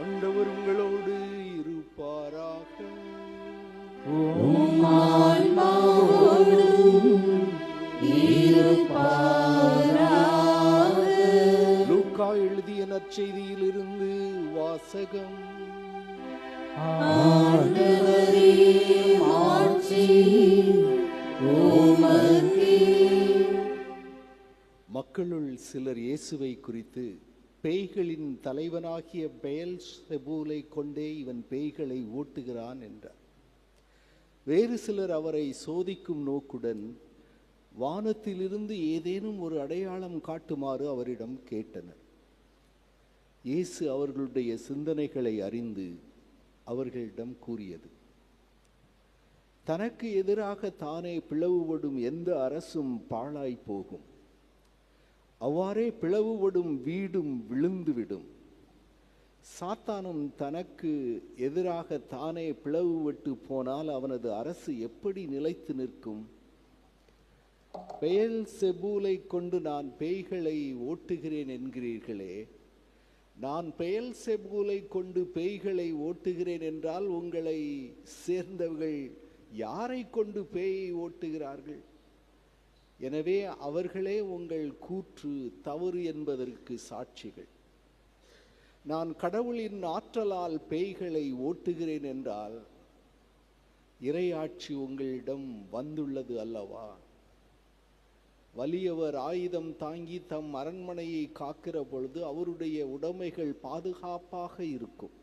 ஆண்டவர் உங்களோடு இருப்பாராக. லூக்கா எழுதிய நற்செய்தியிலிருந்து வாசகம். மக்களுள் சிலர் இயேசுவை குறித்து பேய்களின் தலைவனாகிய பெயல் செபூலை கொண்டே இவன் பேய்களை ஓட்டுகிறான் என்றார். வேறு சிலர் அவரை சோதிக்கும் நோக்குடன் வானத்திலிருந்து ஏதேனும் ஒரு அடையாளம் காட்டுமாறு அவரிடம் கேட்டனர். இயேசு அவர்களுடைய சிந்தனைகளை அறிந்து அவர்களிடம் கூறியது தனக்கு எதிராக தானே பிளவுபடும் எந்த அரசும் பாழாய் போகும். அவ்வாறே பிளவுபடும் வீடும் விழுந்துவிடும். சாத்தானும் தனக்கு எதிராக தானே பிளவுபட்டு போனால் அவனது அரசு எப்படி நிலைத்து நிற்கும்? பெயல் செபூலை கொண்டு நான் பேய்களை ஓட்டுகிறேன் என்கிறீர்களே. நான் பெயல் செபூலை கொண்டு பேய்களை ஓட்டுகிறேன் என்றால் உங்களை சேர்ந்தவர்கள் யாரை கொண்டு பேயை ஓட்டுகிறார்கள்? எனவே அவர்களே உங்கள் கூற்று தவறு என்பதற்கு சாட்சிகள். நான் கடவுளின் ஆற்றலால் பேய்களை ஓட்டுகிறேன் என்றால் இரையாட்சி உங்களிடம் வந்துள்ளது அல்லவா? வலியவர் ஆயுதம் தாங்கி தம் அரண்மனையை காக்கிற பொழுது அவருடைய உடைமைகள் பாதுகாப்பாக இருக்கும்.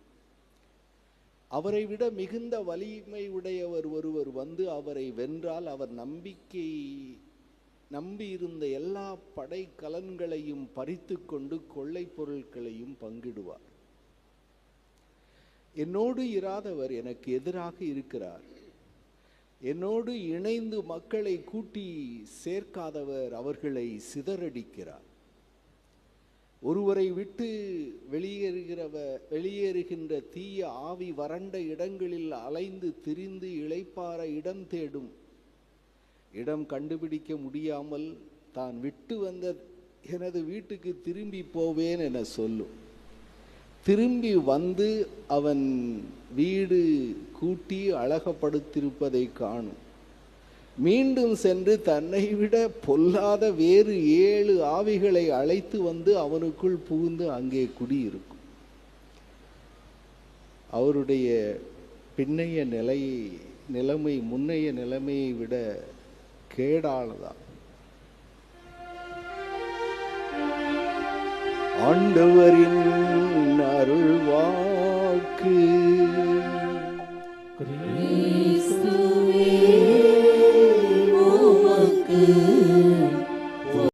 அவரை விட மிகுந்த வலிமை உடையவர் ஒருவர் வந்து அவரை வென்றால் அவர் நம்பிக்கை நம்பியிருந்த எல்லா படை கலன்களையும் பறித்து கொண்டு கொள்ளை பொருட்களையும் பங்கிடுவார். என்னோடு இராதவர் எனக்கு எதிராக இருக்கிறார். என்னோடு இணைந்து மக்களை கூட்டி சேர்க்காதவர் அவர்களை சிதறடிக்கிறார். ஒருவரை விட்டு வெளியேறுகிறவ வெளியேறுகின்ற தீய ஆவி வறண்ட இடங்களில் அலைந்து திரிந்து இளைப்பாற இடம் தேடும் இடம் கண்டுபிடிக்க முடியாமல் தான் விட்டு வந்த எனது வீட்டுக்கு திரும்பி போவேன் என சொல்லும். திரும்பி வந்து அவன் வீடு கூட்டி அழகப்படுத்திருப்பதை காணும். மீண்டும் சென்று தன்னை விட பொல்லாத வேறு ஏழு ஆவிகளை அழைத்து வந்து அவனுக்குள் புகுந்து அங்கே குடியிருக்கும். அவருடைய பின்னைய நிலையை நிலைமை முன்னைய நிலைமையை விட கேடானதான் ஆண்டவரின் அருள்வாக்கு.